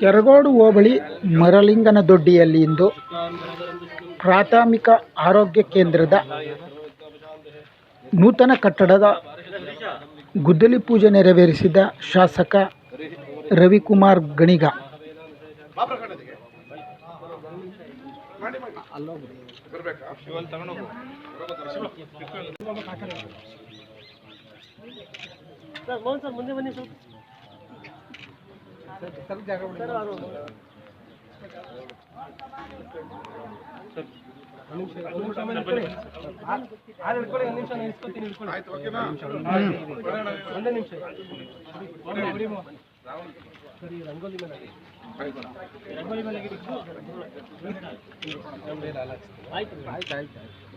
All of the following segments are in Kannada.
ಕೆರಗೋಡು ಹೋಬಳಿ ಮರಲಿಂಗನದೊಡ್ಡಿಯಲ್ಲಿ ಇಂದು ಪ್ರಾಥಮಿಕ ಆರೋಗ್ಯ ಕೇಂದ್ರದ ನೂತನ ಕಟ್ಟಡದ ಗುದ್ದಲಿ ಪೂಜೆ ನೆರವೇರಿಸಿದ ಶಾಸಕ ರವಿಕುಮಾರ್ ಗಣಿಗ. ಫಸ್ಟ್ ರಂಗೋಲಿ ಹಾಕ್ರಿ ಆಯ್ತು ಆಯ್ತು ಸಾಲ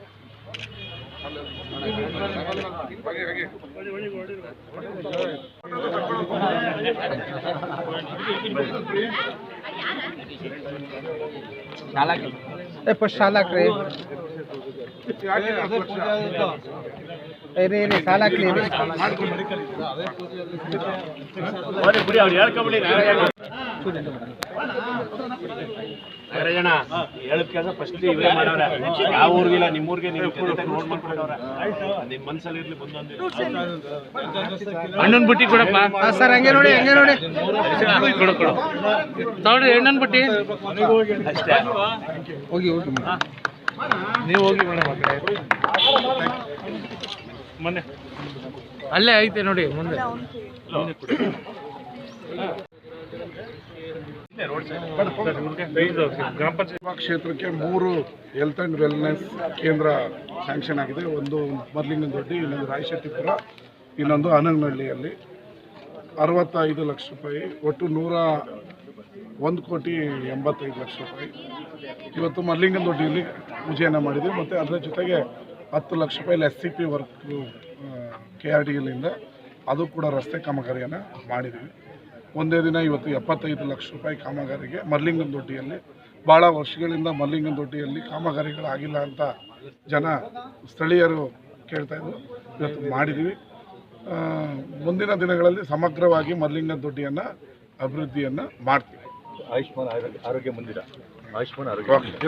ಹಾಕ್ಲಿ ಇರಿ ಜನ ಹೇಳದ್ ಕೆಲಸ ಫಸ್ಟ್ ಇವರೇ ಮಾಡವ್ರೆ ಯಾವ ಊರ್ಗಿಲ್ಲ ನಿಮ್ಮ ಊರಿಗೆ ನೀವು ನೋಡ್ ಮಾಡ್ಕೊಂಡವ್ರೆ ನಿಮ್ ಮನ್ಸಲ್ಲಿ ಇರ್ಲಿ ಬಂದೊಂದು ಹಣ್ಣನ್ ಬುಟ್ಟಿ ಕೊಡಪ್ಪ. ಸರ್ ಹಂಗೆ ನೋಡಿ ಹಂಗೆ ನೋಡಿ. ಕೊಡು ಕೊಡು ತಗೊಳ್ರಿ ಹಣ್ಣನ್ ಬುಟ್ಟಿ. ಅಷ್ಟೇ. ಹೋಗಿ ಹೋಗಿ ನೀವು ಹೋಗಿ ಮೇಡಮ್ ಮೊನ್ನೆ. ಅಲ್ಲೇ ಐತೆ ನೋಡಿ ಮುಂದೆ. ಕ್ಷೇತ್ರಕ್ಕೆ ಮೂರು ಹೆಲ್ತ್ ಆ್ಯಂಡ್ ವೆಲ್ನೆಸ್ ಕೇಂದ್ರ ಸ್ಯಾಂಕ್ಷನ್ ಆಗಿದೆ. ಒಂದು ಮರ್ಲಿಂಗನದೊಡ್ಡಿ ಇನ್ನೊಂದು ರಾಯಶೆಟ್ಟಿಪುರ ಇನ್ನೊಂದು ಅನಂಗನಹಳ್ಳಿಯಲ್ಲಿ ಅರವತ್ತೈದು ಲಕ್ಷ ರೂಪಾಯಿ, ಒಟ್ಟು ನೂರ ಒಂದು ಕೋಟಿ ಎಂಬತ್ತೈದು ಲಕ್ಷ ರೂಪಾಯಿ. ಇವತ್ತು ಮರ್ಲಿಂಗನದೊಡ್ಡಿಯಲ್ಲಿ ಪೂಜೆಯನ್ನು ಮಾಡಿದ್ವಿ ಮತ್ತು ಅದರ ಜೊತೆಗೆ ಹತ್ತು ಲಕ್ಷ ರೂಪಾಯಿ S C P work K R D ಎಲ್ಲಿಂದ ಅದು ಕೂಡ ರಸ್ತೆ ಕಾಮಗಾರಿಯನ್ನು ಮಾಡಿದ್ವಿ. ಒಂದೇ ದಿನ ಇವತ್ತು ಎಪ್ಪತ್ತೈದು ಲಕ್ಷ ರೂಪಾಯಿ ಕಾಮಗಾರಿಗೆ ಮಲ್ಲಿಂಗನ ದೊಡ್ಡಿಯಲ್ಲಿ ಭಾಳ ವರ್ಷಗಳಿಂದ ಮಲ್ಲಿಂಗನ ದೊಡ್ಡಿಯಲ್ಲಿ ಕಾಮಗಾರಿಗಳಾಗಿಲ್ಲ ಅಂತ ಜನ ಸ್ಥಳೀಯರು ಕೇಳ್ತಾಯಿದ್ರು ಇವತ್ತು ಮಾಡಿದ್ದೀವಿ ಮುಂದಿನ ದಿನಗಳಲ್ಲಿ ಸಮಗ್ರವಾಗಿ ಮಲ್ಲಿಂಗನ ದೊಡ್ಡಿಯನ್ನು ಅಭಿವೃದ್ಧಿಯನ್ನು ಮಾಡ್ತೀವಿ. ಆಯುಷ್ಮಾನ್ ಆರೋಗ್ಯ ಮಂದಿರ. ಆಯುಷ್ಮಾನ್ ಆರೋಗ್ಯ